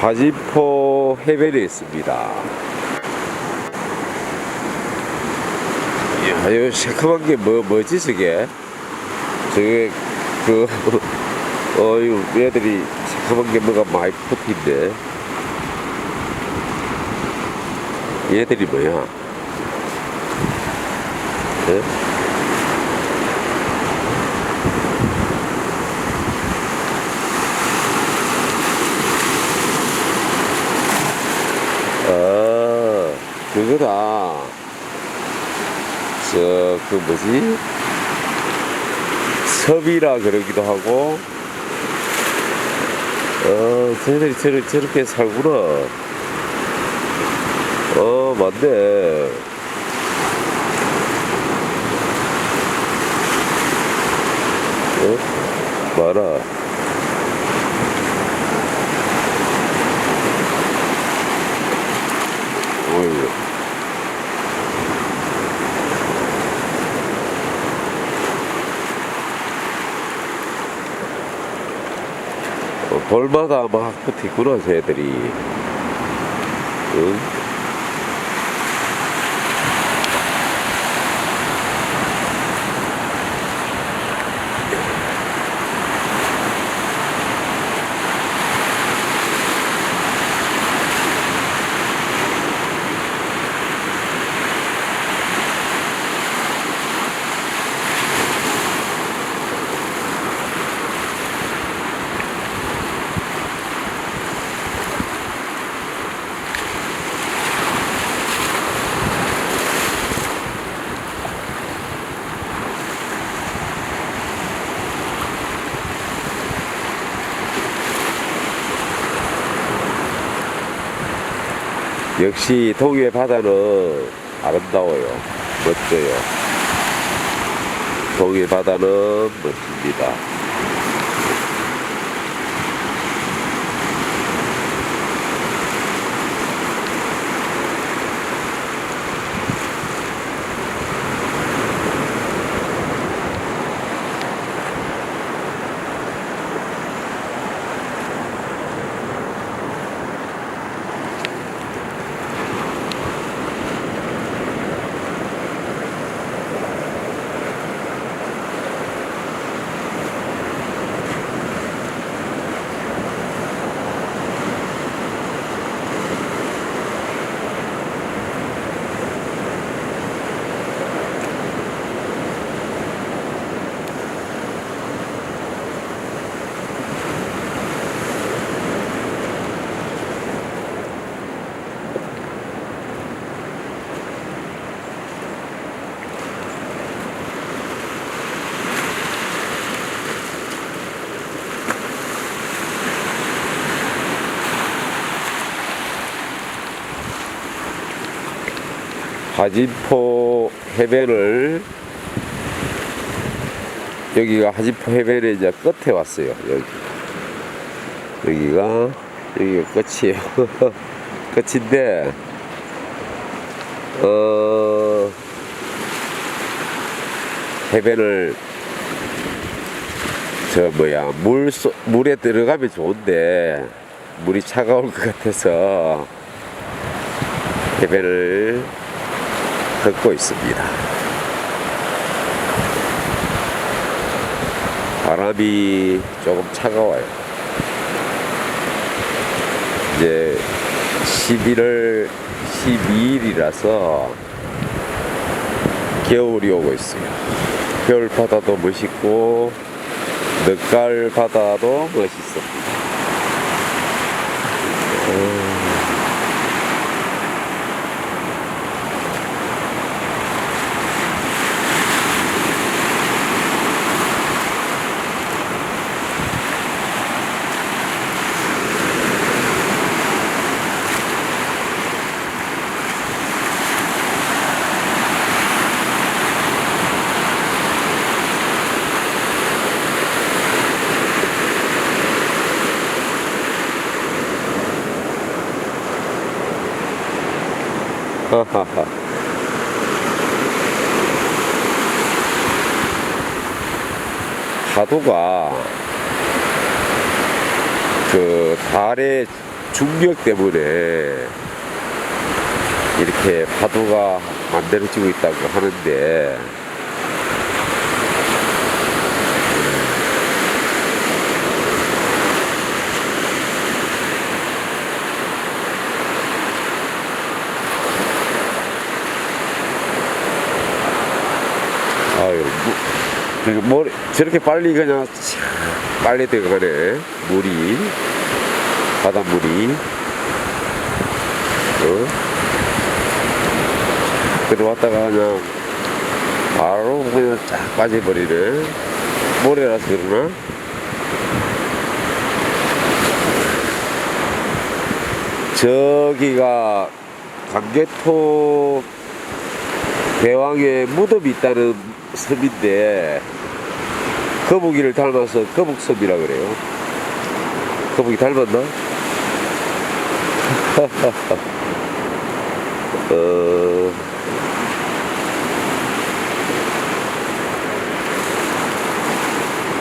화진포 해변에 있습니다. 이야, 이 새카만 게 뭐, 뭐지, 저게? 저게, 그, 어유 얘들이 새카만 게 뭐가 붙어있네. 얘들이 뭐야? 예? 그거다. 저, 그 뭐지? 섭이라 그러기도 하고, 어, 쟤들이 저렇게, 저렇게 살구나. 어, 맞네. 어? 말아. 어이구. 어, 돌마다 막 붙어있구나, 쟤들이. 응? 역시 동해 바다는 아름다워요. 멋져요. 동해 바다는 멋집니다. 하진포 해변을 여기가 하진포 해변의 이제 끝에 왔어요. 여기 여기가 여기가 끝이에요. 끝인데 어 해변을 저 뭐야 물 소, 물에 들어가면 좋은데 물이 차가울 것 같아서 해변을 걷고 있습니다. 바람이 조금 차가워요. 이제 11월 12일이라서 겨울이 오고 있어요. 겨울 바다도 멋있고 늦가을 바다도 멋있어. 하하하. 파도가 그 달에 중력 때문에 이렇게 파도가 만들어지고 있다고 하는데 아유, 뭐, 머리, 저렇게 빨리 그냥 차, 빨리 들어가네. 물이. 바닷물이. 어? 들어왔다가 그냥 바로 그냥 쫙 빠져버리네. 모래라서 그러나? 저기가 강개토 대왕의 무덤이 있다는 섬인데 거북이를 닮아서 거북섬이라 그래요. 거북이 닮았나? 어...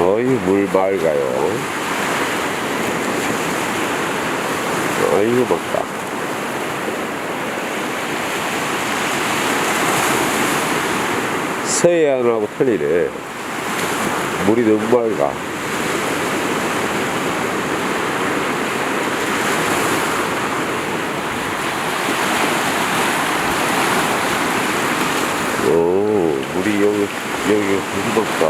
어이 물 맑아요. 아이고 막다. 서해안하고 틀리네. 물이 너무 맑아. 오, 물이 여기, 여기 흐르덕다.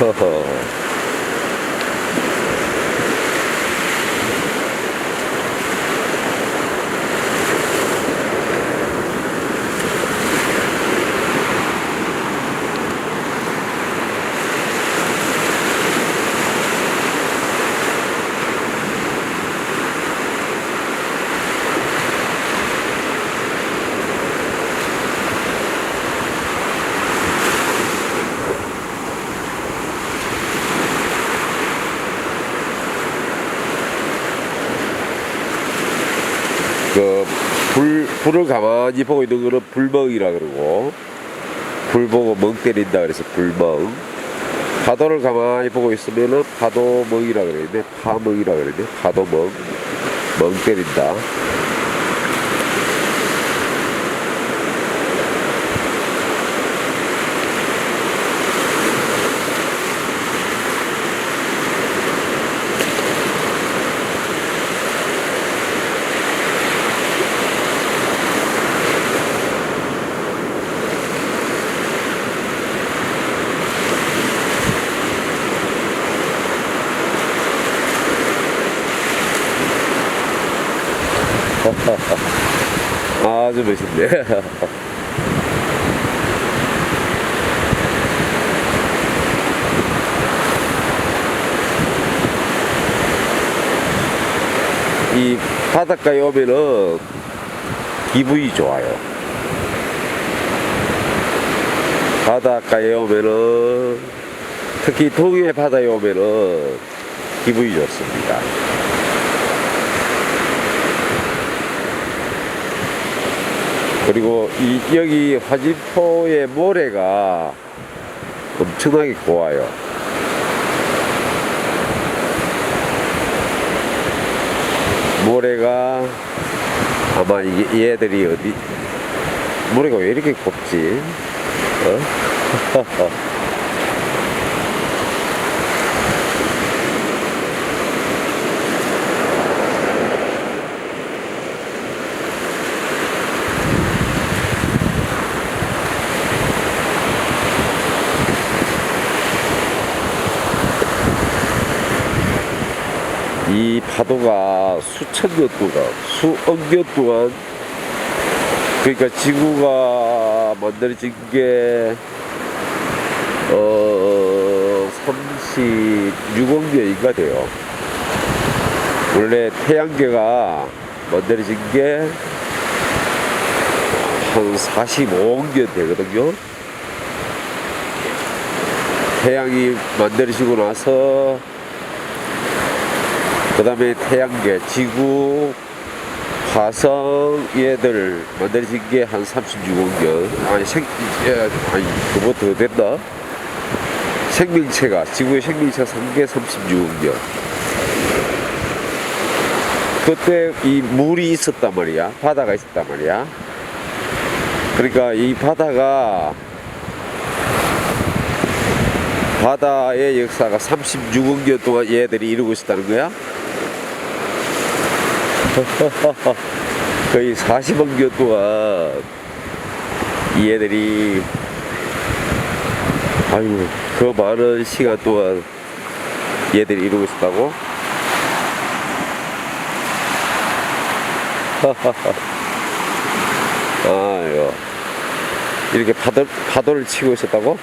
허허. 그, 불, 불을 가만히 보고 있는 거는 불멍이라 그러고, 불 보고 멍 때린다 그래서 불멍. 파도를 가만히 보고 있으면은 파도멍이라 그러는데, 파멍이라 그러는데, 파도멍. 멍 때린다. 멋있네. 이 바닷가에 오면은 기분이 좋아요. 바닷가에 오면은 특히 동해 바다에 오면은 기분이 좋습니다. 그리고 이 여기 화진포의 모래가 엄청나게 고와요. 모래가 아마 이게 얘들이 어디 모래가 왜 이렇게 곱지? 어? 이 파도가 수천 년 동안, 수억 년 동안, 그러니까 지구가 만들어진 게, 어, 36억 년인가 돼요. 원래 태양계가 만들어진 게 한 45억 년 되거든요. 태양이 만들어지고 나서 그 다음에 태양계, 지구, 화성 얘들 만들어진 게 한 36억 년. 아니, 생, 예, 아니, 그거 더 됐나? 생명체가 지구의 생명체가 산게 36억 년. 그때 이 물이 있었단 말이야. 바다가 있었단 말이야. 그러니까 이 바다가 바다의 역사가 36억 년 동안 얘들이 이루고 있었다는 거야? 거의 40억 년 동안 이 애들이 아이고 그 많은 시간 동안 얘들이 이루고 있었다고? 아유 이렇게 파도, 파도를 치고 있었다고?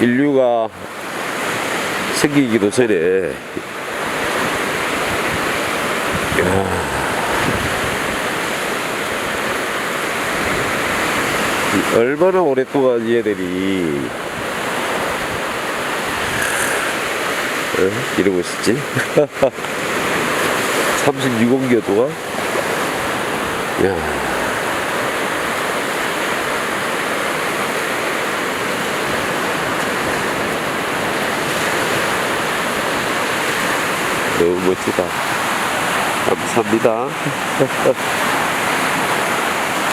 인류가 생기기도 전에 야, 얼마나 오랫동안 얘들이 어? 이러고 있었지? 36억 동안? 야. 너무 멋지다. 감사합니다.